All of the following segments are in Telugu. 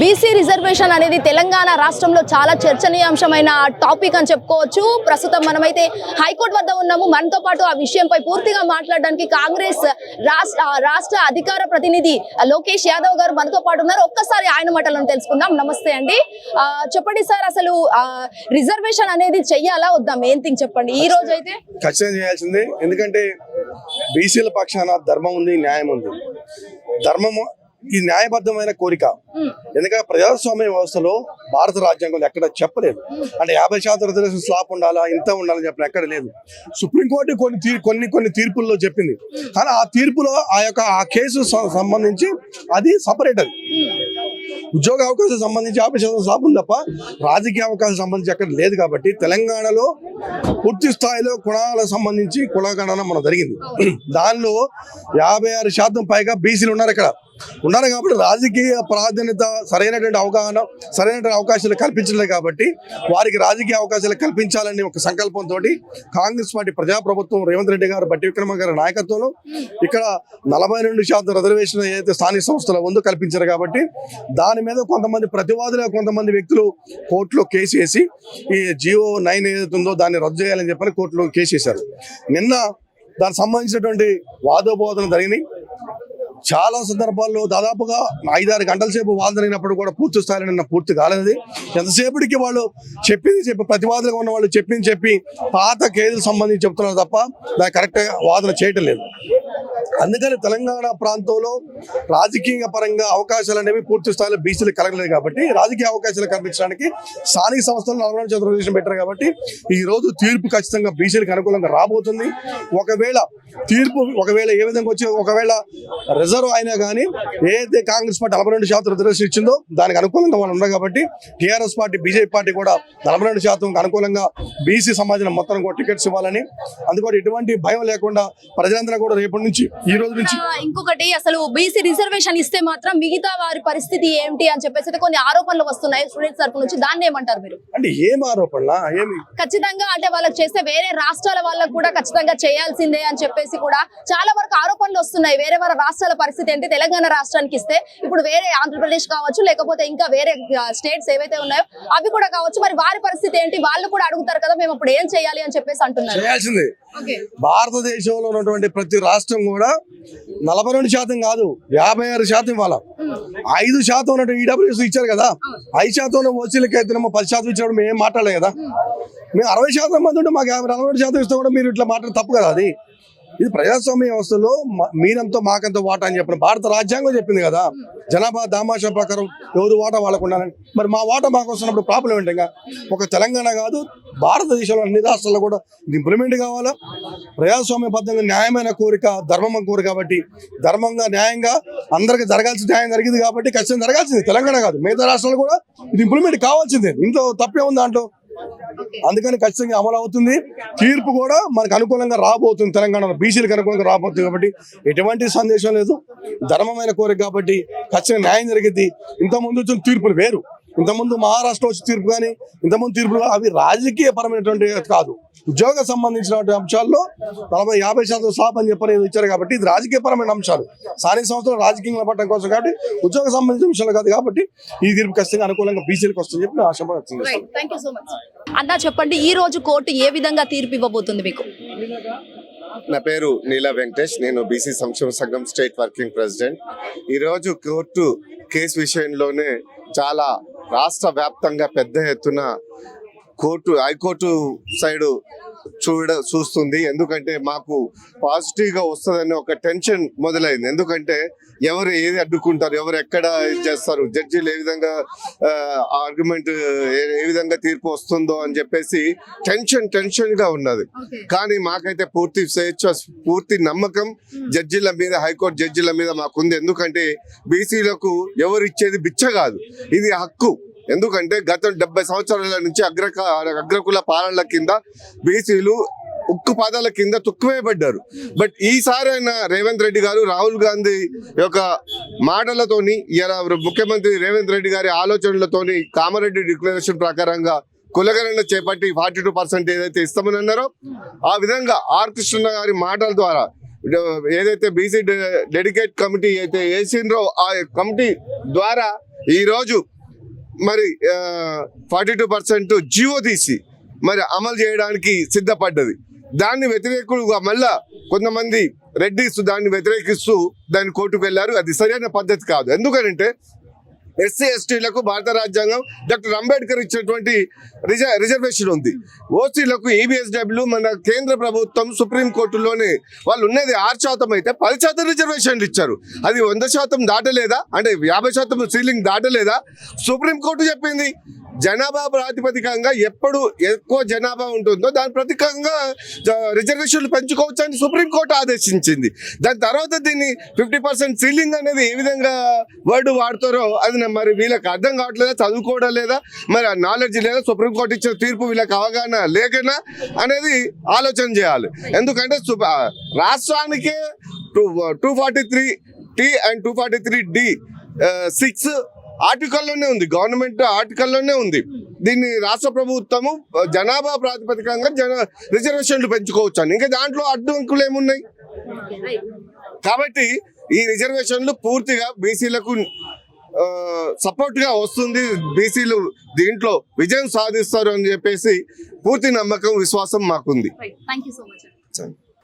బీసీ రిజర్వేషన్ అనేది తెలంగాణ రాష్ట్రంలో చాలా చర్చనీయాంశమైన టాపిక్ అని చెప్పుకోవచ్చు. ప్రస్తుతం మనమైతే హైకోర్టు వద్ద ఉన్నాము. మనతో పాటు ఆ విషయంపై పూర్తిగా మాట్లాడడానికి కాంగ్రెస్ రాష్ట్ర రాష్ట్ర అధికార ప్రతినిధి లోకేష్ యాదవ్ గారు మనతో పాటు ఉన్నారు. ఒక్కసారి ఆయన మాటలను తెలుసుకుందాం. నమస్తే అండి. చెప్పండి సార్ అసలు రిజర్వేషన్ అనేది చెయ్యాలా వద్దా? మెయిన్ థింగ్ చెప్పండి. ఈ రోజు అయితే ఖచ్చితంగా చేయాల్సిందే. ఎందుకంటే బీసీల పక్షాన ధర్మం ఉంది న్యాయం ఉంది. ధర్మము ఈ న్యాయబద్ధమైన కోరిక. ఎందుకంటే ప్రజాస్వామ్య వ్యవస్థలో భారత రాజ్యాంగంలో ఎక్కడ చెప్పలేదు. అంటే యాభై శాతం రిజర్వేషన్ స్లాప్ ఉండాలా ఇంత ఉండాలని చెప్పిన ఎక్కడ లేదు. సుప్రీంకోర్టు కొన్ని కొన్ని కొన్ని తీర్పుల్లో చెప్పింది. కానీ ఆ తీర్పులో ఆ యొక్క ఆ కేసు సంబంధించి అది సపరేట్ అది. ఉద్యోగ అవకాశం సంబంధించి యాభై శాతం స్లాప్ ఉంది తప్ప రాజకీయ అవకాశం సంబంధించి అక్కడ లేదు కాబట్టి తెలంగాణలో పూర్తి స్థాయిలో కులాలకు సంబంధించి కులగణన మన జరిగింది. దానిలో యాభై ఆరు శాతం పైగా బీసీలు ఉన్నారు ఇక్కడ. ఉన్నారు కాబట్టి రాజకీయ ప్రాధాన్యత సరైనటువంటి అవగాహన సరైనటువంటి అవకాశాలు కల్పించలేదు కాబట్టి వారికి రాజకీయ అవకాశాలు కల్పించాలని ఒక సంకల్పంతో కాంగ్రెస్ పార్టీ ప్రజాప్రభుత్వం రేవంత్ రెడ్డి గారు బట్టి విక్రమ గారి నాయకత్వంలో ఇక్కడ నలభై రెండు శాతం రిజర్వేషన్ ఏదైతే స్థానిక సంస్థలు ఉందో కల్పించారు కాబట్టి దాని మీద కొంతమంది ప్రతివాదులు కొంతమంది వ్యక్తులు కోర్టులో కేసు వేసి ఈ జియో నైన్ ఏదైతే ఉందో దాన్ని రద్దు చేయాలని చెప్పని కోర్టులో కేసు వేశారు. నిన్న దానికి సంబంధించినటువంటి వాదోబోధన జరిగినాయి. చాలా సందర్భాల్లో దాదాపుగా ఐదారు గంటల సేపు వాదన జరిగినప్పుడు కూడా పూర్తి స్థాయిలో నిన్న పూర్తి కాలేదు ఎంతసేపటికి వాళ్ళు చెప్పింది చెప్పి ప్రతివాదులుగా ఉన్న వాళ్ళు చెప్పింది చెప్పి పాత కేసులకు సంబంధించి చెప్తున్నారు తప్ప దాన్ని కరెక్ట్గా వాదన చేయటం లేదు. అందుకని తెలంగాణ ప్రాంతంలో రాజకీయ పరంగా అవకాశాలు అనేవి పూర్తి స్థాయిలో బీసీలు కలగలేదు కాబట్టి రాజకీయ అవకాశాలు కల్పించడానికి స్థానిక సంస్థలు నలభై రెండు పెట్టారు కాబట్టి ఈ రోజు తీర్పు ఖచ్చితంగా బీసీలకు అనుకూలంగా రాబోతుంది. ఒకవేళ తీర్పు ఒకవేళ ఏ విధంగా వచ్చి ఒకవేళ రిజర్వ్ అయినా కానీ ఏదైతే కాంగ్రెస్ పార్టీ నలభై రెండు శాతం రిజర్వేషన్ ఇచ్చిందో దానికి అనుకూలంగా వాళ్ళు ఉన్నారు కాబట్టి టీఆర్ఎస్ పార్టీ బీజేపీ పార్టీ కూడా నలభై రెండు శాతం అనుకూలంగా బీసీ సమాజం మొత్తం కూడా టికెట్స్ ఇవ్వాలని. అందుకని ఎటువంటి భయం లేకుండా ప్రజలందరూ కూడా రేపటి నుంచి ఈ రోజు నుంచి ఇంకొకటి అసలు బీసీ రిజర్వేషన్ ఇస్తే మాత్రం మిగతా వారి పరిస్థితి ఏంటి అని చెప్పేసి కొన్ని ఆరోపణలు వస్తున్నాయి స్టూడెంట్స్ తరపు నుంచి. దాన్ని ఏమంటారు మీరు? అంటే ఏం ఆరోపణలా? ఏమి? ఖచ్చితంగా అంటే వాళ్ళకి చేస్తే వేరే రాష్ట్రాల వాళ్ళకు కూడా ఖచ్చితంగా చేయాల్సిందే అని చెప్పేసి కూడా చాలా వరకు ఆరోపణలు వస్తున్నాయి. వేరే వారి రాష్ట్రాల పరిస్థితి ఏంటి? తెలంగాణ రాష్ట్రానికి ఇస్తే ఇప్పుడు వేరే ఆంధ్రప్రదేశ్ కావచ్చు లేకపోతే ఇంకా వేరే స్టేట్స్ ఏవైతే ఉన్నాయో అవి కూడా కావచ్చు. మరి వారి పరిస్థితి ఏంటి? వాళ్ళు కూడా అడుగుతారు కదా మేము అప్పుడు ఏం చేయాలి అని చెప్పేసి అంటున్నారు. భారతదేశంలో ఉన్నటువంటి ప్రతి రాష్ట్రం కూడా నలభై రెండు శాతం కాదు యాభై ఆరు శాతం ఇవ్వాల? ఐదు శాతం ఉన్నటువంటి ఈడబ్ల్యూఎస్ ఇచ్చారు కదా. ఐదు శాతం ఓసీలకి అయితే పది శాతం ఇచ్చినప్పుడు మేము ఏం మాట్లాడలేదు కదా. మేము అరవై శాతం మంది ఉంటే మాకు యాభై నలభై రెండు శాతం ఇస్తే కూడా మీరు ఇట్లా మాట్లాడి తప్పు కదా అది. ఇది ప్రజాస్వామ్య వ్యవస్థలో మ- మీరంతో మాకంతో వాటా అని చెప్పిన భారత రాజ్యాంగం చెప్పింది కదా. జనాభా దామాషా ప్రకారం ఎవరు వాటా వాళ్ళకు ఉండాలని మరి మా వాటా మాకు వస్తున్నప్పుడు ప్రాబ్లం ఏంటి ఇంకా? ఒక తెలంగాణ కాదు భారతదేశంలో అన్ని రాష్ట్రాల్లో కూడా ఇది ఇంప్లిమెంట్ కావాలా? ప్రజాస్వామ్యబద్ధంగా న్యాయమైన కోరిక ధర్మం కోరిక కాబట్టి ధర్మంగా న్యాయంగా అందరికి జరగాల్సిన న్యాయం జరిగింది కాబట్టి ఖచ్చితంగా జరగాల్సింది. తెలంగాణ కాదు మిగతా రాష్ట్రాలు కూడా ఇది ఇంప్లిమెంట్ కావాల్సిందే. ఇంట్లో తప్పే ఉంది దాంట్లో. అందుకని ఖచ్చితంగా అమలు అవుతుంది. తీర్పు కూడా మనకు అనుకూలంగా రాబోతుంది. తెలంగాణలో బీసీలకు అనుకూలంగా రాబోతుంది కాబట్టి ఎటువంటి సందేశం లేదు. ధర్మమైన కోరిక కాబట్టి ఖచ్చితంగా న్యాయం జరిగింది. ఇంతకుముందు వచ్చిన తీర్పులు వేరు. ఇంతకుముందు మహారాష్ట్ర వచ్చి తీర్పు కానీ ఇంతకుముందు తీర్పులు అవి రాజకీయ పరమైనటువంటి కాదు. ఉద్యోగ సంబంధించినటువంటి అంశాల్లో నలభై యాభై శాతం స్లాబ్ అని చెప్పని ఇచ్చారు కాబట్టి ఇది రాజకీయ పరమైన అంశాలు. స్థానిక సంస్థలు రాజకీయంగా పట్టడం కోసం కాబట్టి ఉద్యోగ సంబంధించిన అంశాలు కాదు కాబట్టి ఈ తీర్పు ఖచ్చితంగా అనుకూలంగా బీసీలకు వస్తుందని చెప్పి ఆశ అన్నా చెప్పండి ఈ రోజు కోర్టు ఏ విధంగా తీర్పు ఇవ్వబోతుంది మీకు? నా పేరు నీలా వెంకటేష్ నేను బీసీ సంక్షేమ సంఘం స్టేట్ వర్కింగ్ ప్రెసిడెంట్. ఈరోజు కోర్టు కేసు విషయంలోనే చాలా రాష్ట్ర వ్యాప్తంగా పెద్ద ఎత్తున కోర్టు హైకోర్టు సైడు చూడ చూస్తుంది. ఎందుకంటే మాకు పాజిటివ్గా వస్తుందని ఒక టెన్షన్ మొదలైంది. ఎందుకంటే ఎవరు ఏది అడ్డుకుంటారు ఎవరు ఎక్కడ ఇది చేస్తారు జడ్జీలు ఏ విధంగా ఆర్గ్యుమెంట్ ఏ విధంగా తీర్పు వస్తుందో అని చెప్పేసి టెన్షన్ టెన్షన్గా ఉన్నది కానీ మాకైతే పూర్తి స్వేచ్ఛ పూర్తి నమ్మకం జడ్జిల మీద హైకోర్టు జడ్జిల మీద మాకుంది. ఎందుకంటే బీసీలకు ఎవరు ఇచ్చేది బిచ్చ కాదు. ఇది హక్కు. ఎందుకంటే గత డెబ్బై సంవత్సరాల నుంచి అగ్రక అగ్రకుల పాలనల కింద బీసీలు ఉక్కు పాదాల కింద తుక్కువేయబడ్డారు. బట్ ఈసారి ఆయన రేవంత్ రెడ్డి గారు రాహుల్ గాంధీ యొక్క మాటలతోని ఇలా ముఖ్యమంత్రి రేవంత్ రెడ్డి గారి ఆలోచనలతోని కామారెడ్డి డిక్లరేషన్ ప్రకారంగా కులగణన చేపట్టి ఫార్టీ టూ పర్సెంట్ ఏదైతే ఇస్తామని అన్నారో ఆ విధంగా ఆర్ కృష్ణ గారి మాటల ద్వారా ఏదైతే బీసీ డెడికేట్ కమిటీ అయితే వేసిండ్రో ఆ కమిటీ ద్వారా ఈరోజు మరి ఫార్టీ టూ పర్సెంట్ జియో తీసి మరి అమలు చేయడానికి సిద్ధపడ్డది. దాన్ని వ్యతిరేకులుగా మళ్ళా కొంతమంది రెడ్డిస్ దాన్ని వ్యతిరేకిస్తూ దాన్ని కోర్టుకు వెళ్ళారు. అది సరైన పద్ధతి కాదు. ఎందుకంటే ఎస్సీ ఎస్టీలకు భారత రాజ్యాంగం డాక్టర్ అంబేద్కర్ ఇచ్చినటువంటి రిజ రిజర్వేషన్ ఉంది. ఓసీలకు ఈబీఎస్డబ్ల్యూ మన కేంద్ర ప్రభుత్వం సుప్రీంకోర్టులోనే వాళ్ళు ఉన్నది ఆరు శాతం అయితే పది శాతం రిజర్వేషన్లు ఇచ్చారు. అది వంద శాతం దాటలేదా? అంటే యాభై శాతం సీలింగ్ దాటలేదా? సుప్రీం కోర్టు చెప్పింది. జనాభా ప్రాతిపదికంగా ఎప్పుడు ఎక్కువ జనాభా ఉంటుందో దాని ప్రతికంగా రిజర్వేషన్లు పెంచుకోవచ్చు అని సుప్రీంకోర్టు ఆదేశించింది. దాని తర్వాత దీన్ని ఫిఫ్టీ పర్సెంట్ సీలింగ్ అనేది ఏ విధంగా వర్డ్ వాడతారో అది మరి వీళ్ళకి అర్థం కావట్లేదా చదువుకోవడం లేదా మరి ఆ నాలెడ్జ్ లేదా సుప్రీంకోర్టు ఇచ్చిన తీర్పు వీళ్ళకి అవగాహన లేకనా అనేది ఆలోచన చేయాలి. ఎందుకంటే రాష్ట్రానికే two two forty three T and two forty three D six ఆర్టికల్లోనే ఉంది. గవర్నమెంట్ ఆర్టికల్లోనే ఉంది. దీన్ని రాష్ట్ర ప్రభుత్వము జనాభా ప్రాతిపదికంగా జన రిజర్వేషన్లు పెంచుకోవచ్చు అని. ఇంకా దాంట్లో అడ్డంకులు ఏమున్నాయి? కాబట్టి ఈ రిజర్వేషన్లు పూర్తిగా బీసీలకు సపోర్ట్గా వస్తుంది. బీసీలు దీంట్లో విజయం సాధిస్తారు అని చెప్పేసి పూర్తి నమ్మకం విశ్వాసం మాకుంది. Thank you so much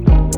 podcast.